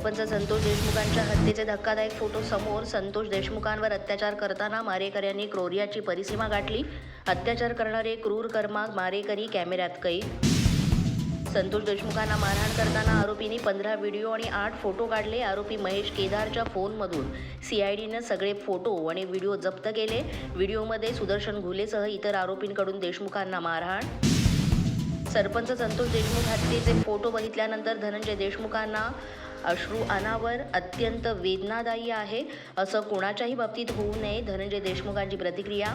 सरपंच संतोष देशमुखांच्या हत्येचे धक्कादायक फोटो समोर संतोष देशमुखांवर अत्याचार करताना मारेकऱ्यांनी क्रोरियाची परिसीमा गाठली. अत्याचार करणारे क्रूर कर्माग मारेकरी कॅमेऱ्यात कैद. संतोष देशमुखांना मारहाण करताना आरोपींनी पंधरा व्हिडिओ आणि आठ फोटो काढले. आरोपी महेश केदारच्या फोनमधून सीआयडीनं सगळे फोटो आणि व्हिडिओ जप्त केले. व्हिडिओमध्ये सुदर्शन घुलेसह इतर आरोपींकडून देशमुखांना मारहाण सरपंच संतोष देशमुख हत्येचे फोटो बघितल्यानंतर धनंजय देशमुखांना अश्रू अनावर अत्यंत वेदनादायी आहे. असं कोणाच्याही बाबतीत होऊ नये धनंजय देशमुखांची प्रतिक्रिया.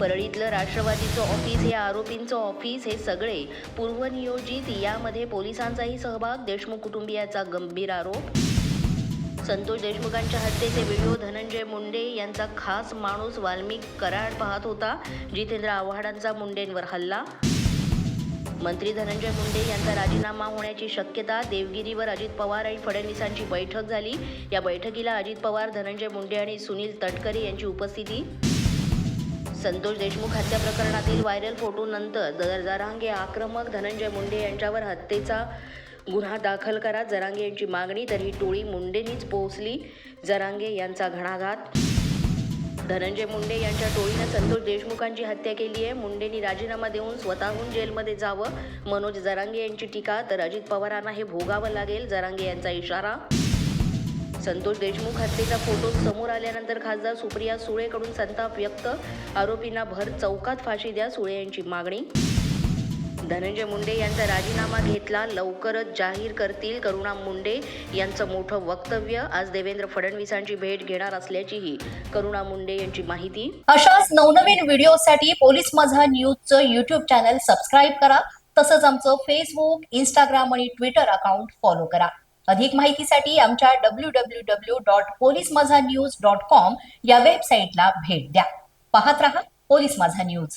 परळीतलं राष्ट्रवादीचं ऑफिस हे आरोपींचं ऑफिस हे सगळे पूर्वनियोजित. यामध्ये पोलिसांचाही सहभाग देशमुख कुटुंबियाचा गंभीर आरोप. संतोष देशमुखांच्या हत्येचे व्हिडिओ धनंजय मुंडे यांचा खास माणूस वाल्मिक कराड पाहत होता जितेंद्र आव्हाडांचा मुंडेंवर हल्ला. मंत्री धनंजय मुंडे यांचा राजीनामा होण्याची शक्यता देवगिरीवर अजित पवार आणि फडणवीसांची बैठक झाली. या बैठकीला अजित पवार धनंजय मुंडे आणि सुनील तटकरे यांची उपस्थिती. संतोष देशमुख हत्या प्रकरणातील व्हायरल फोटोनंतर दर जरांगे आक्रमक धनंजय मुंडे यांच्यावर हत्येचा गुन्हा दाखल करा. जरांगे यांची मागणी तर ही टोळी मुंडेंनीच पोहोचली. जरांगे यांचा घणाघात धनंजय मुंडे यांच्या टोळीनं संतोष देशमुखांची हत्या केली आहे. मुंडेंनी राजीनामा देऊन स्वतःहून जेलमध्ये जावं. मनोज जरांगे यांची टीका तर अजित पवारांना हे भोगावं लागेल. जरांगे यांचा इशारा. संतोष देशमुख हत्येचा फोटो समोर आल्यानंतर खासदार सुप्रिया सुळेकडून संताप व्यक्त. आरोपींना भर चौकात फाशी द्या सुळे यांची मागणी. धनंजय मुंडे यांचा राजीनामा घेतला. लवकरच जाहीर करतील करुणा मुंडे यांचं मोठं वक्तव्य. आज देवेंद्र फडणवीसांची भेट घेणार असल्याचीही करुणा मुंडे यांची माहिती. अशाच नवनवीन व्हिडिओसाठी पोलीस माझा न्यूजचं युट्यूब चॅनल सबस्क्राईब करा. तसंच आमचं फेसबुक इंस्टाग्राम आणि ट्विटर अकाउंट फॉलो करा. अधिक माहितीसाठी आमच्या W W W dot police Majha news dot com या वेबसाईटला भेट द्या. पाहत रहा पोलीस माझा न्यूज.